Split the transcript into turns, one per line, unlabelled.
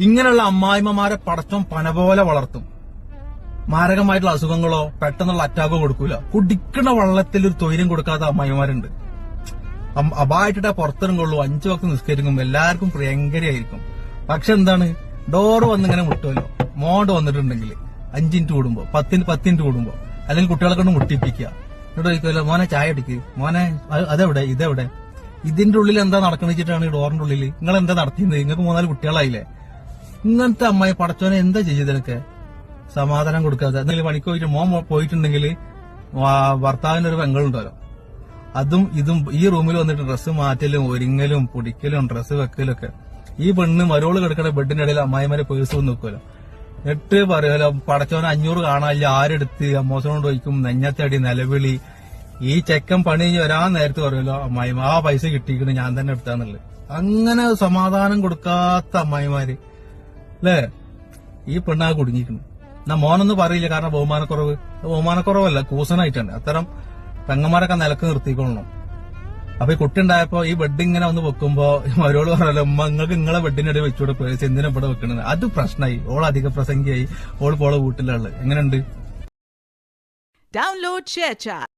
ഇങ്ങനെയുള്ള അമ്മായിമ്മമാരെ പടച്ചോൻ പന പോലെ വളർത്തും. മാരകമായിട്ടുള്ള അസുഖങ്ങളോ പെട്ടെന്നുള്ള അറ്റാക്കോ കൊടുക്കൂല. കുടിക്കണ വള്ളത്തിൽ ഒരു തൊയിലും കൊടുക്കാത്ത അമ്മായിമാരുണ്ട് അം- അപായിട്ടിട്ടേ പുറത്തിറങ്ങുള്ളൂ. അഞ്ചു വക്ത് നിസ്കരിക്കും. എല്ലാവർക്കും പ്രിയങ്കരിയായിരിക്കും. പക്ഷെ എന്താണ്? ഡോറ് വന്നിങ്ങനെ മുട്ടുമല്ലോ. മോഡ് വന്നിട്ടുണ്ടെങ്കിൽ അഞ്ചിനിറ്റ് കൂടുമ്പോ പത്തിന് പത്തിനിറ്റ് കൂടുമ്പോ അല്ലെങ്കിൽ കുട്ടികളെ കൊണ്ട് മുട്ടിപ്പിക്കുക. എന്നിട്ട് ചോദിക്കുമല്ലോ മോനെ ചായ അടിക്ക് മോനെ അത് അതെവിടെ? ഇതെവിടെ? ഇതിന്റെ ഉള്ളിൽ എന്താ നടക്കുന്ന വെച്ചിട്ടാണ് ഈ ഡോറിന്റെ ഉള്ളിൽ നിങ്ങൾ എന്താ നടത്തിയത്? നിങ്ങൾക്ക് മൂന്നാൽ കുട്ടികളായില്ലേ? ഇങ്ങനത്തെ അമ്മായി പടച്ചോനെ എന്താ ചെയ്തതൊക്കെ സമാധാനം കൊടുക്കാതെ. എന്തെങ്കിലും പണിക്ക് മോൻ പോയിട്ടുണ്ടെങ്കിൽ ഭർത്താവിന്റെ ഒരു പെങ്ങളുണ്ടല്ലോ. അതും ഇതും ഈ റൂമിൽ വന്നിട്ട് ഡ്രസ്സ് മാറ്റലും ഒരുങ്ങലും പൊടിക്കലും ഡ്രസ്സ് വെക്കലും ഒക്കെ. ഈ പെണ്ണ് മരോൾ കിടക്കുന്ന ബെഡിന്റെ ഇടയിൽ അമ്മായിമാരെ പേഴ്സ് വന്ന് നോക്കുമല്ലോ എട്ട് പറയുമല്ലോ പടച്ചോനെ അഞ്ഞൂറ് കാണാനില്ല ആരെടുത്ത്? അമ്മോസനോട് ചോദിക്കും നെഞ്ഞത്തടി നിലവിളി. ഈ ചെക്കൻ പണി കഴിഞ്ഞ് വരാൻ നേരത്തെ പറയുമല്ലോ അമ്മായിമാ പൈസ കിട്ടിയിരിക്കണ് ഞാൻ തന്നെ എടുത്താന്നുള്ളത്. അങ്ങനെ സമാധാനം കൊടുക്കാത്ത അമ്മായിമാര്. അല്ലേ ഈ പെണ്ണാ കുടുങ്ങിക്കുന്നു എന്നാ മോനൊന്നും പറയില്ല കാരണം ബഹുമാനക്കുറവ്. ബഹുമാനക്കുറവല്ല കൂസനായിട്ടാണ് അത്തരം പെങ്ങന്മാരൊക്കെ നിലയ്ക്ക് നിർത്തിക്കൊള്ളണം. അപ്പൊ ഈ കുട്ടി ഉണ്ടായപ്പോ ഈ ബെഡ് ഇങ്ങനെ ഒന്ന് വെക്കുമ്പോ അവരോട് പറഞ്ഞല്ലോ ഉമ്മ നിങ്ങൾക്ക് നിങ്ങളെ ബെഡിനിടെ വെച്ചുകൂടെ പേഴ്സ് എന്തിനാ ഇവിടെ വെക്കണത്? അത് പ്രശ്നമായി ഓൾ അധിക പ്രസംഗിയായി. ഓൾ പോളെ വീട്ടിലുള്ളത് എങ്ങനെയുണ്ട്?
ഡൗൺലോഡ്.